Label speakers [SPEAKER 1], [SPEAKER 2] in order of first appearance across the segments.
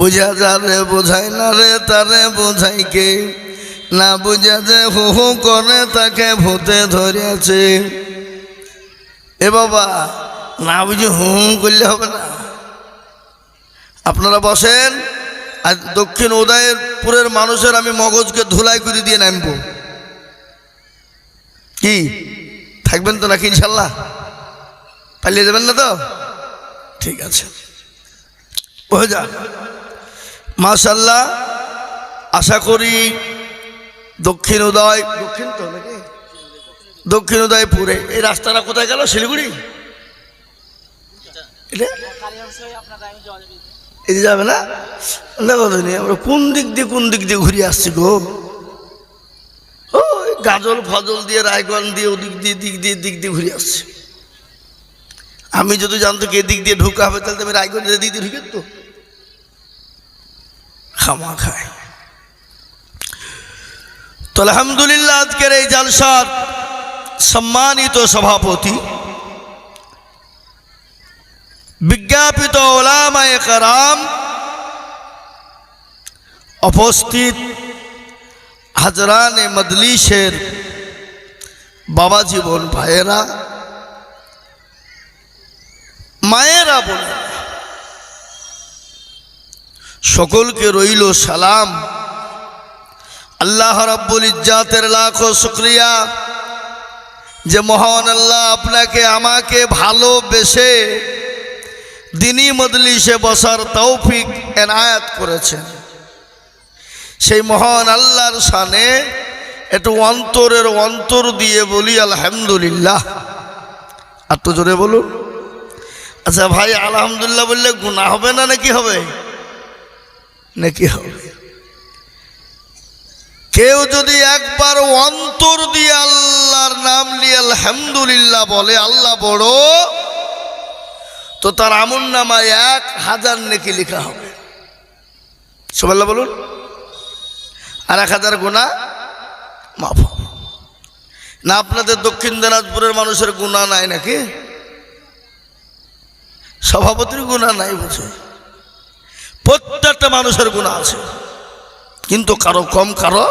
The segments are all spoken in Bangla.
[SPEAKER 1] বুঝা যারে বোঝাই না রে, তারে বোঝাই কে? না বুঝা যে হু হু করে তাকে ভূতে ধরেছে। এ বাবা, না বুঝে হু হু করলে হবে না। আপনারা বসেন, আর দক্ষিণ উদয়পুরের মানুষের আমি মগজকে ধুলাই করে দিয়ে নামবো। কি? থাকবেন তো নাকি ইনশাল্লাহ? পালিয়ে যাবেন না তো? ঠিক আছে। যা মাশাল্লাহ আশা করি দক্ষিণ উদয়, দক্ষিণ তো নাকি দক্ষিণ উদয়পুরে এই রাস্তাটা কোথায় গেল? শিলিগুড়ি? এদিকে যাবে না? দেখো তো আমরা কোন দিক দিয়ে কোন দিক দিয়ে ঘুরে আসছি গো? ওই গাজল ফজল দিয়ে, রায়গঞ্জ দিয়ে, ওদিক দিয়ে, দিক দিয়ে দিক দিয়ে ঘুরে আসছি। আমি যদি জানতো কি এদিক দিয়ে ঢুকা হবে, তাহলে তো আমি রায়গঞ্জের দিক দিয়ে ঢুকে তো খামা খায় তো আলহামদুলিল্লাহ আজকের এই জালসার সম্মানিত সভাপতি বিজ্ঞাপিত ওলামায়ে কারাম উপস্থিত হাজরানে মদলিশের বাবা জীবন ভাইয়েরা মায়েরা বলে সকলকে রইল সালাম। আল্লাহ রাব্বুল ইজ্জাতের লাখো শুক্রিয়া। যে মহান আল্লাহ আপনাকে, আমাকে ভালোবেসে দিনী মজলিসে বসার তৌফিক এনায়াত করেছেন। সেই মহান আল্লাহর সানে একটু অন্তরের অন্তর দিয়ে বলি, আলহামদুলিল্লাহ। আর তো জোরে বলুন। আচ্ছা ভাই, আলহামদুলিল্লাহ বললে গুণা হবে না নাকি হবে? নাকি হবে? কেউ যদি একবার অন্তর দিয়ে আল্লাহর নাম নিয়ে আলহামদুলিল্লাহ বলে, আল্লাহ বড়, তো তার আমন নামায় এক হাজার নেকি লেখা হবে। সোমাল্লা বলুন। আর এক হাজার গুণা মাফ। না আপনাদের দক্ষিণ দিনাজপুরের মানুষের গুণা নাই নাকি? সভাপতির গুণা নাই বুঝে প্রত্যেকটা মানুষের গুণা আছে। কিন্তু কারও কম, কারও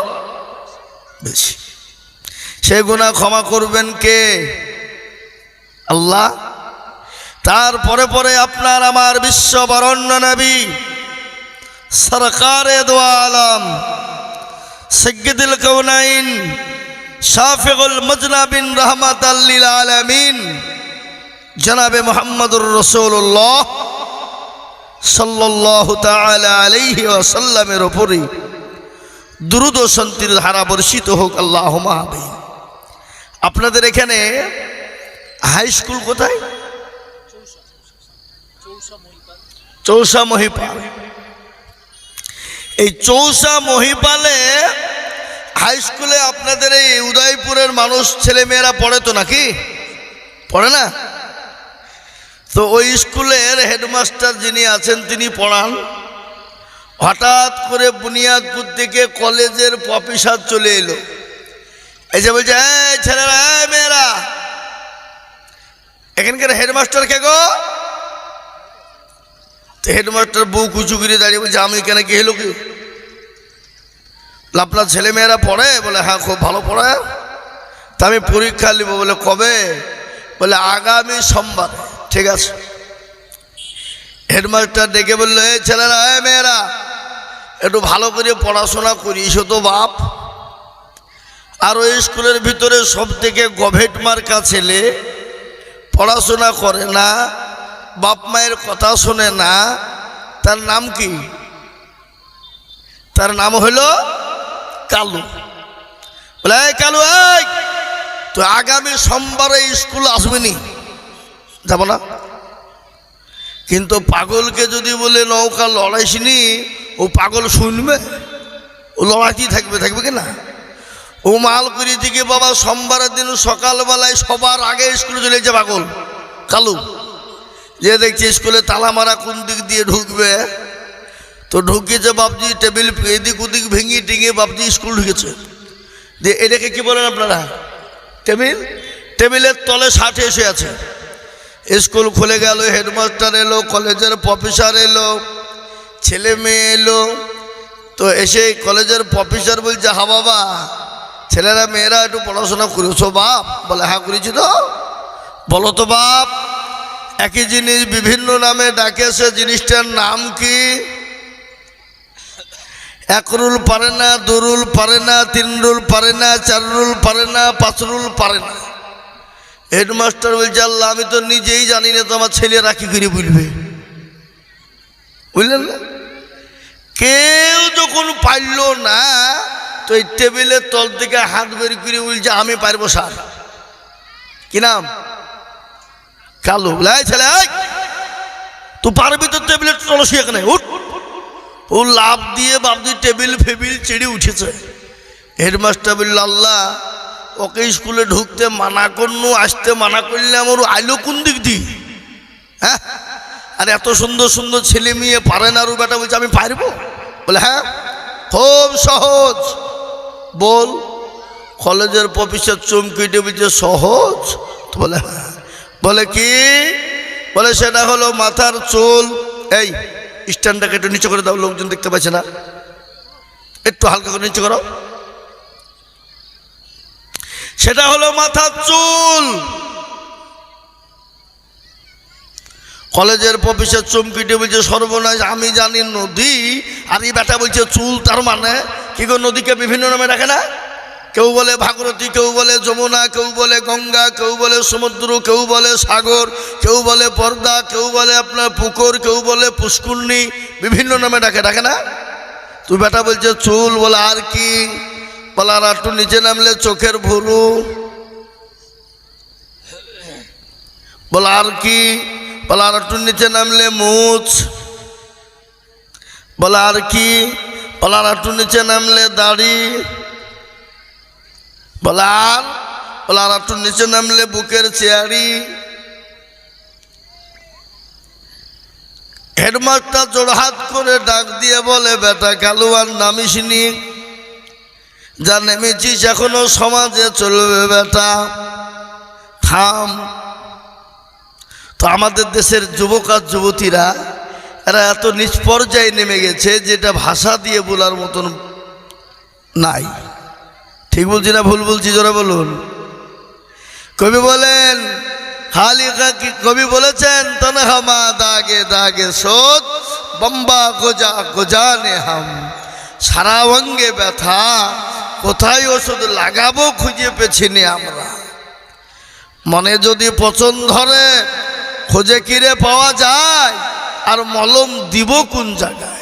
[SPEAKER 1] বেশি। সে গুণা ক্ষমা করবেন কে? আল্লাহ। তারপরে পরে আপনার আমার বিশ্ব বরণ্য নবী, সরকারে দোয়া আলম সৈয়দুল কৌনাইন, শাফিকুল মজনাবিন রহমাত আল্লিল আলমিন, জনাবে মোহাম্মদুর রসুল্লাহ সাল্লাহ আলাইহি ওয়াসাল্লামের ওপরে দ্রুত শান্তির ধারা বর্ষিত হোক আল্লাহ মাহবিন আপনাদের এখানে হাই স্কুল কোথায়? চৌসা মহিপাল। এই চৌসা মহিপালে হাই স্কুলে আপনাদের এই উদয়পুরের মানুষ ছেলে মেয়েরা পড়ে তো নাকি? পড়ে না? তো ওই স্কুলের হেডমাস্টার যিনি আছেন, তিনি পড়ান। হঠাৎ করে বুনিয়াদপুর থেকে কলেজের প্রফেসর চলে এলো। এই যে বলছে, এই ছেলেরা মেয়েরা, এখানকার হেডমাস্টার কে গো? হেডমাস্টার বউ কুচু করে দাঁড়িয়ে বলছে, আমি কেন কি হলো কি? আপনার ছেলে মেয়েরা পড়ে? বলে হ্যাঁ খুব ভালো পড়ে। তা আমি পরীক্ষা নিব বলে, কবে? বলে, আগামী সোমবার। ঠিক আছে। হেডমাস্টার ডেকে বলল, এই ছেলেরা, এই মেয়েরা, একটু ভালো করে পড়াশোনা করিস তো বাপ। আর ওই স্কুলের ভিতরে সব থেকে গভেট মার্কা ছেলে পড়াশোনা করে না, বাপ মায়ের কথা শোনে না। তার নাম কি? তার নাম হলো কালু। বলে কালু তো আগামী সোমবারে স্কুল আসবেনি যাব না? কিন্তু পাগলকে যদি বলে, নৌকা লড়াইসনি ও পাগল শুনবে? ও লড়াইতেই থাকবে থাকবে কি না? ও মাল করি থেকে বাবা, সোমবারের দিন সকালবেলায় সবার আগে স্কুলে চলে যাচ্ছে পাগল, কালু। যে দেখছি স্কুলে তালা মারা কোন দিক দিয়ে ঢুকবে, তো ঢুকিয়েছে বাপজি, টেবিল এদিক ওদিক ভেঙে টেঙে বাপজি স্কুল ঢুকেছে। দিয়ে এটাকে কি বলেন আপনারা? টেবিল? টেবিলের তলে ষাটে এসে আছে। স্কুল খুলে গেল, হেডমাস্টার এলো, কলেজের প্রফেসর এলো, ছেলে মেয়ে এলো। তো এসে কলেজের প্রফেসর বলছে, হা বাবা, ছেলেরা, মেয়েরা একটু পড়াশোনা করেছ বাপ? বলে হ্যাঁ করেছি তো। বলো তো বাপ, একই জিনিস বিভিন্ন নামে ডাকে, সে জিনিসটার নাম কি? এক রুল পারে না, দু রুল পারে না, তিন রুল পারে না, চার রুল পারে না, পাঁচ রুল পারে না। হেডমাস্টার বলছে, আল্লাহ, আমি তো নিজেই জানি না, তো আমার ছেলেরা কি করে বলবে। বুঝলেন না? কেউ যখন পারল না, তো এই টেবিলের তল থেকে হাত বের করে বলছে, আমি পারব, স্যার। কি নাম? কালু। বলে "এই ছেলে তুই পারবি তো টেবিলের তলসি এখানে? উঠ। ও লাভ দিয়ে বাপ দিয়ে টেবিল ফেবিল চেড়ে উঠেছে। হেডমাস্টার বলল, আল্লাহ ওকে স্কুলে ঢুকতে মানা করনু, আসতে মানা করলে আমার আইলো কোন দিক দিয়ে? হ্যাঁ? আর এত সুন্দর সুন্দর ছেলে মেয়ে পারে না আর বেটা বলছে, আমি পারব? বলে হ্যাঁ খুব সহজ। বল, কলেজের প্রফেসর চমকিটে বলছে, সহজ? বলে হ্যাঁ। বলে, কি? বলে, সেটা হলো মাথার চুল। এই, স্ট্যান্ডটাকে একটু নিচে করে দাও, লোকজন দেখতে পাচ্ছে না। একটু হালকা করে নিচে করো। সেটা হলো মাথার চুল। কলেজের প্রফেসর চমকিটে বলছে সর্বনাশ, আমি জানি নদী। আর এই বেটা বলছে চুল, তার মানে? কি গো, নদীকে বিভিন্ন নামে রাখে না? কেউ বলে ভাগরতী কেউ বলে যমুনা, কেউ বলে গঙ্গা, কেউ বলে সমুদ্র, কেউ বলে সাগর, কেউ বলে পর্দা, কেউ বলে আপনার পুকুর, কেউ বলে পুষ্কুন্নি বিভিন্ন নামে ডাকে ডাকে না? তুই বেটা বলছে চুল বলে আর কি? আর একটু নিচে নামলে চোখের ভুরু। বলে আর কি? বলে একটু নিচে নামলে মুছ। বলে আর কি? বলে একটু নিচে নামলে দাড়ি। বলে আর বলে আর নিচে নামলে বুকের চেয়ারি। হেডমাস্টার জোড়হাত করে ডাক দিয়ে বলে, বেটা কালু আর নামিসনি যা নেমেছিস এখনও সমাজে চলবে বেটা। থাম। তো আমাদের দেশের যুবক আর যুবতীরা, এরা এত নিচ পর্যায়ে নেমে গেছে যেটা ভাষা দিয়ে বলার মতন নাই। ঠিক বলছি না ভুল বলছি? জোরে বলুন। কবি বলেন হালিকা কি কবি বলেছেন? তনে তনহামা দাগে দাগে সোচ বম্বা গোজা গোজানে হাম। সারা অঙ্গে ব্যথা। কোথায় ওষুধ লাগাবো খুঁজে পেছিনি আমরা। মনে যদি পছন্দ ধরে, খোঁজে কিরে পাওয়া যায়, আর মলম দিব কোন জায়গায়?